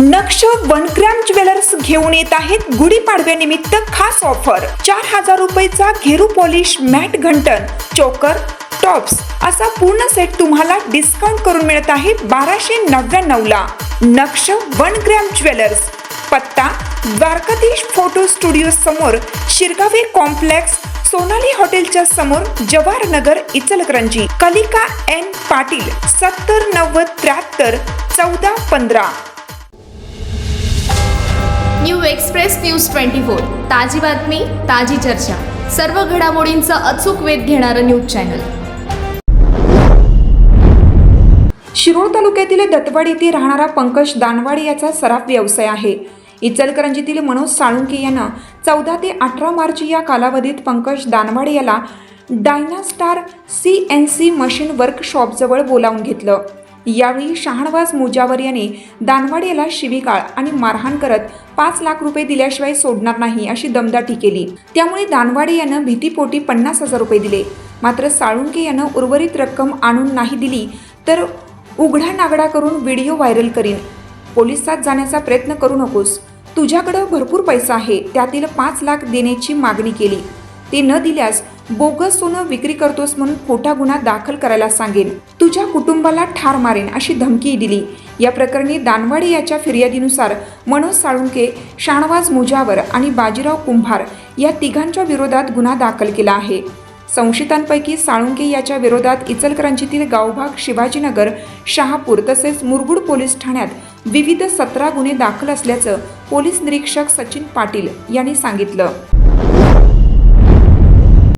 नक्ष वनक्रॅम ज्वेलर्स घेऊन येत आहेत गुढीपाडव्यानिमित्त खास ऑफर. चार हजार रुपयेचा घेरू पॉलिश मॅट घंटन चोकर टॉप्स असा पूर्ण सेट तुम्हाला डिस्काउंट करून मिळत आहे बाराशे नव्याण्णव ला. नक्ष वनक्रॅम ज्वेलर्स. पत्ता द्वारकाधीश फोटो स्टुडिओ समोर शिरगावे कॉम्प्लेक्स सोनाली हॉटेलच्या समोर जवाहर नगर इचलकरंजी. कलिका एन पाटील सत्तर नव्वद त्र्याहत्तर चौदा पंधरा. New express news twenty four. ताजी बातमी ताजी चर्चा. सर्व घडामोडींचा अचूक वेध घेणारं न्यूज चॅनल. शिरोळ तालुक्यातील दत्तवाड येथे राहणारा पंकज दानवाड याचा सराफ व्यवसाय आहे. इचलकरंजीतील मनोज साळुंके यानं चौदा ते अठरा मार्च या कालावधीत पंकज दानवाड याला Dynastar C N C machine वर्कशॉपजवळ बोलावून घेतलं. यावेळी शहाणवाज मुजावर याने दानवाडे याला आणि मारहाण करत पाच लाख रुपये दिल्याशिवाय सोडणार नाही अशी दमदाटी केली. त्यामुळे दानवाडे यानं भीतीपोटी पन्नास हजार रुपये दिले. मात्र साळुंके यानं उर्वरित रक्कम आणून नाही दिली तर उघडा नागडा करून व्हिडिओ व्हायरल करीन. पोलिसात जाण्याचा प्रयत्न करू नकोस. तुझ्याकडं भरपूर पैसा आहे. त्यातील पाच लाख देण्याची मागणी केली. ते न दिल्यास बोगस सोनं विक्री करतोस म्हणून खोटा गुन्हा दाखल करायला सांगेन. तुझ्या कुटुंबाला ठार मारेन अशी धमकी दिली. या प्रकरणी दानवाडे याच्या फिर्यादीनुसार मनोज साळुंके शाणवाज मुजावर आणि बाजीराव कुंभार या तिघांच्या विरोधात गुन्हा दाखल केला आहे. संशयितांपैकी साळुंके याच्या विरोधात इचलकरंजीतील गावभाग शिवाजीनगर शहापूर तसेच मुरगुड पोलीस ठाण्यात विविध सतरा गुन्हे दाखल असल्याचं पोलीस निरीक्षक सचिन पाटील यांनी सांगितलं.